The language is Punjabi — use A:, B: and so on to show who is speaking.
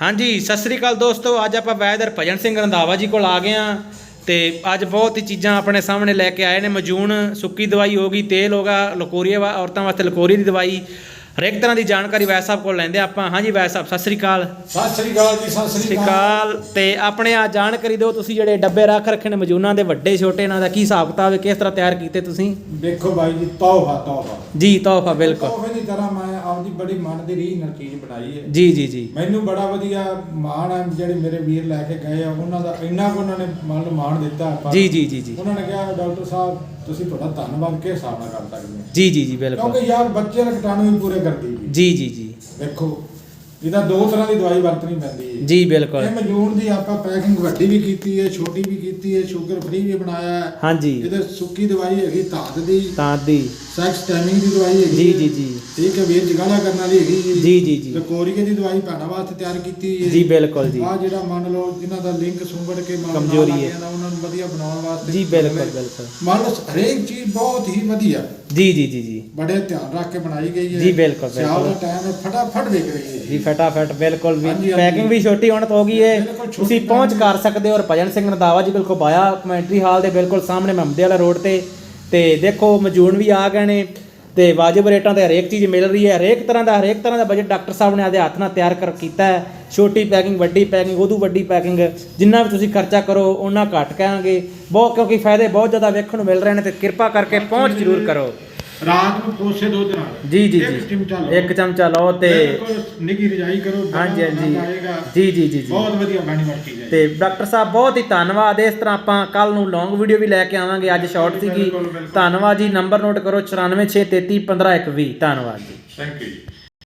A: ਹਾਂਜੀ, ਸਤਿ ਸ੍ਰੀ ਅਕਾਲ ਦੋਸਤੋ, ਅੱਜ ਆਪਾਂ ਵੈਦਰ ਭਜਨ ਸਿੰਘ ਰੰਧਾਵਾ ਜੀ ਕੋਲ ਆ ਗਏ ਆ ਤੇ ਅੱਜ ਬਹੁਤ ਹੀ ਚੀਜ਼ਾਂ ਆਪਣੇ ਸਾਹਮਣੇ ਲੈ ਕੇ ਆਏ ਨੇ ਮਜੂਨ ਸੁੱਕੀ ਦਵਾਈ ਹੋ ਗਈ, ਤੇਲ ਹੋਗਾ ਲਕੋਰੀਆ ਵਾ, ਔਰਤਾਂ ਵਾਸਤੇ ਲਕੋਰੀ ਦੀ ਦਵਾਈ ਹਰੇਕ ਤਰ੍ਹਾਂ ਦੀ ਜਾਣਕਾਰੀ ਵੈਦ ਸਾਹਿਬ ਕੋਲ ਲੈਂਦੇ ਆਪਾਂ। ਹਾਂਜੀ ਵੈਦ ਸਾਹਿਬ ਸਤਿ ਸ੍ਰੀ ਅਕਾਲ।
B: ਸਤਿ ਸ੍ਰੀ ਅਕਾਲ ਜੀ ਸਤਿ ਸ੍ਰੀ ਅਕਾਲ।
A: ਤੇ ਆਪਣੇ ਆ ਜਾਣਕਾਰੀ ਦਿਓ ਤੁਸੀਂ ਜਿਹੜੇ ਡੱਬੇ ਰੱਖ ਰੱਖੇ ਨੇ ਮਜੂਨਾਂ ਦੇ ਵੱਡੇ ਛੋਟੇ ਇਹਨਾਂ ਦਾ ਕੀ ਹਿਸਾਬ ਕਿਤਾਬ ਹੈ ਕਿਸ ਤਰ੍ਹਾਂ ਤਿਆਰ ਕੀਤੇ ਤੁਸੀਂ?
B: ਦੇਖੋ ਬਾਈ ਜੀ ਤੋਹਫਾ ਤੋਹਫਾ।
A: ਜੀ ਤੋਹਫਾ ਬਿਲਕੁਲ।
B: ਤੋਹਫੇ ਦੀ ਤਰ੍ਹਾਂ ਮੈਂ ਆਪਦੀ ਬੜੀ ਮਨ ਦੀ ਰੀਝ ਨਾਲ ਚੀਜ਼ ਬਣਾਈ ਹੈ।
A: ਜੀ ਜੀ ਜੀ।
B: ਮੈਨੂੰ ਬੜਾ ਵਧੀਆ ਮਾਣ ਹੈ ਜਿਹੜੇ ਮੇਰੇ ਵੀਰ ਲੈ ਕੇ ਗਏ ਆ ਉਹਨਾਂ ਦਾ ਇੰਨਾ ਕੁ ਉਹਨਾਂ ਨੇ ਮਨ ਮਾਣ ਦਿੱਤਾ
A: ਜੀ ਜੀ ਜੀ।
B: ਉਹਨਾਂ ਨੇ ਕਿਹਾ ਡਾਕਟਰ ਸਾਹਿਬ ਤੁਸੀਂ ਤੁਹਾਡਾ ਧੰਨਵਾਦ ਕਿਸ ਹਿਸਾਬ ਨਾਲ ਕਰ ਸਕਦੇ ਹੋ?
A: ਜੀ ਜੀ ਜੀ ਬਿਲਕੁਲ।
B: ਕਿਉਂਕਿ ਯਾਰ ਬੱਚੇ ਕੀਟਾਣੂ ਵੀ ਪੂਰੇ ਕਰਦੀ
A: ਜੀ ਜੀ ਜੀ।
B: ਦੇਖੋ ਇਹਦਾ ਦੋ ਤਰ੍ਹਾਂ ਦੀ ਦਵਾਈ ਵਰਤਣੀ ਪੈਂਦੀ ਹੈ।
A: ਜੀ ਬਿਲਕੁਲ।
B: ਇਹ ਮਜੂਨ ਦੀ ਆਪਾਂ ਪੈਕਿੰਗ ਵੱਡੀ ਵੀ ਕੀਤੀ ਹੈ ਛੋਟੀ ਵੀ ਕੀਤੀ ਹੈ ਸ਼ੂਗਰ ਫ੍ਰੀ ਵੀ ਬਣਾਇਆ ਹੈ।
A: ਹਾਂਜੀ।
B: ਇਹਦੇ ਸੁੱਕੀ ਦਵਾਈ ਹੈਗੀ ਧਾਤ ਦੀ।
A: ਤਾਂ ਦੀ।
B: ਸੈਕਸ ਟਾਈਮਿੰਗ ਦੀ ਦਵਾਈ ਹੈਗੀ
A: ਜੀ। ਜੀ ਜੀ।
B: ਠੀਕ ਹੈ ਵੀਰ ਜਗਾਲਾ ਕਰਨ ਵਾਲੀ ਹੈਗੀ
A: ਜੀ। ਜੀ ਜੀ
B: ਤੇ ਕੋਰੀਏ ਦੀ ਦਵਾਈ ਭੈਣਾਂ ਵਾਸਤੇ ਤਿਆਰ ਕੀਤੀ ਹੈ।
A: ਜੀ ਬਿਲਕੁਲ ਜੀ।
B: ਆ ਜਿਹੜਾ ਮੰਨ ਲਓ ਜਿਨ੍ਹਾਂ ਦਾ ਲਿੰਕ ਸੁੰਗੜ ਕੇ ਮੰਨ
A: ਕਮਜ਼ੋਰੀ ਹੈ।
B: ਉਹਨਾਂ ਨੂੰ ਵਧੀਆ ਬਣਾਉਣ ਵਾਸਤੇ
A: ਜੀ ਬਿਲਕੁਲ ਬਿਲਕੁਲ।
B: ਮੰਨ ਲਓ ਹਰੇਕ ਚੀਜ਼ ਬਹੁਤ ਹੀ ਵਧੀਆ।
A: ਜੀ ਜੀ ਜੀ ਜੀ।
B: ਬੜੇ ਧਿਆਨ ਰੱਖ ਕੇ ਬਣਾਈ ਗਈ ਹੈ।
A: ਜੀ, ਬਿਲਕੁਲ,
B: ਸਿਆਲ ਦਾ
A: ਬਿਲਕੁਲ।
B: ਟਾਈਮ ਹੈ ਫਟਾਫਟ ਵਿਕ ਰਹੀ ਹੈ
A: ਜੀ ਫਟਾਫਟ ਬਿਲਕੁਲ ਵੀ। ਪੈਕਿੰਗ ਵੀ ਛੋਟੀ ਹੁਣ ਤੋਂ ਹੋ ਗਈ ਹੈ ਤੁਸੀਂ ਪਹੁੰਚ ਕਰ ਸਕਦੇ ਹੋ ਔਰ ਭਜਨ ਸਿੰਘ ਰੰਧਾਵਾ ਜੀ ਬਿਲਕੁਲ ਬਾਇਆ ਕਮੈਂਟਰੀ ਹਾਲ ਦੇ ਬਿਲਕੁਲ ਸਾਹਮਣੇ ਮਹਮਦੇ ਵਾਲਾ ਰੋਡ ਤੇ। ਤੇ ਦੇਖੋ ਮਜੂਨ ਵੀ ਆ ਗਏ ਨੇ ਤੇ ਵਾਜਿਬ ਰੇਟਾਂ ਤੇ ਹਰੇਕ ਚੀਜ਼ ਮਿਲ ਰਹੀ ਹੈ। ਹਰੇਕ ਤਰ੍ਹਾਂ ਦਾ ਹਰੇਕ ਤਰ੍ਹਾਂ ਦਾ ਬਜਟ ਡਾਕਟਰ ਸਾਹਿਬ ਨੇ ਆਪਦੇ ਹੱਥ ਨਾਲ ਤਿਆਰ ਕਰ ਕੀਤਾ ਹੈ। ਛੋਟੀ ਪੈਕਿੰਗ ਵੱਡੀ ਪੈਕਿੰਗ ਉਦੋਂ ਵੱਡੀ ਪੈਕਿੰਗ ਜਿੰਨਾ ਵੀ ਤੁਸੀਂ ਖਰਚਾ ਕਰੋ ਉਹਨਾਂ ਘੱਟ ਕਹਾਂਗੇ ਬਹੁਤ ਕਿਉਂਕਿ ਫਾਇਦੇ ਬਹੁਤ ਜ਼ਿਆਦਾ ਵੇਖਣ ਨੂੰ ਮਿਲ ਰਹੇ ਨੇ ਤੇ ਕਿਰਪਾ ਕਰਕੇ ਪਹੁੰਚ ਜ਼ਰੂਰ ਕਰੋ।
B: ਰਾਤ ਨੂੰ ਕੋਸੇ ਦੁੱਧ ਨਾਲ
A: ਜੀ ਜੀ
B: ਇੱਕ ਚਮਚਾ
A: ਜੀ
B: ਲਓ।
A: ਇੱਕ ਚਮਚਾ ਲਓ ਤੇ
B: ਬਿਲਕੁਲ ਨਿੱਘੀ ਰਜਾਈ ਕਰੋ
A: ਹਾਂਜੀ ਹਾਂਜੀ। ਜੀ ਜੀ ਜੀ ਜੀ।
B: ਬਹੁਤ ਵਧੀਆ ਬੈਨੀਫਿਟ ਚੀਜ਼ ਹੈ
A: ਤੇ ਡਾਕਟਰ ਸਾਹਿਬ ਬਹੁਤ ਹੀ ਧੰਨਵਾਦ। ਇਸ ਤਰ੍ਹਾਂ ਆਪਾਂ ਕੱਲ ਨੂੰ ਲੌਂਗ ਵੀਡੀਓ ਵੀ ਲੈ ਕੇ ਆਵਾਂਗੇ। ਅੱਜ ਸ਼ਾਰਟ ਸੀਗੀ। ਧੰਨਵਾਦ ਜੀ। ਨੰਬਰ ਨੋਟ ਕਰੋ 946331521 ਧੰਨਵਾਦ ਜੀ।
B: Thank you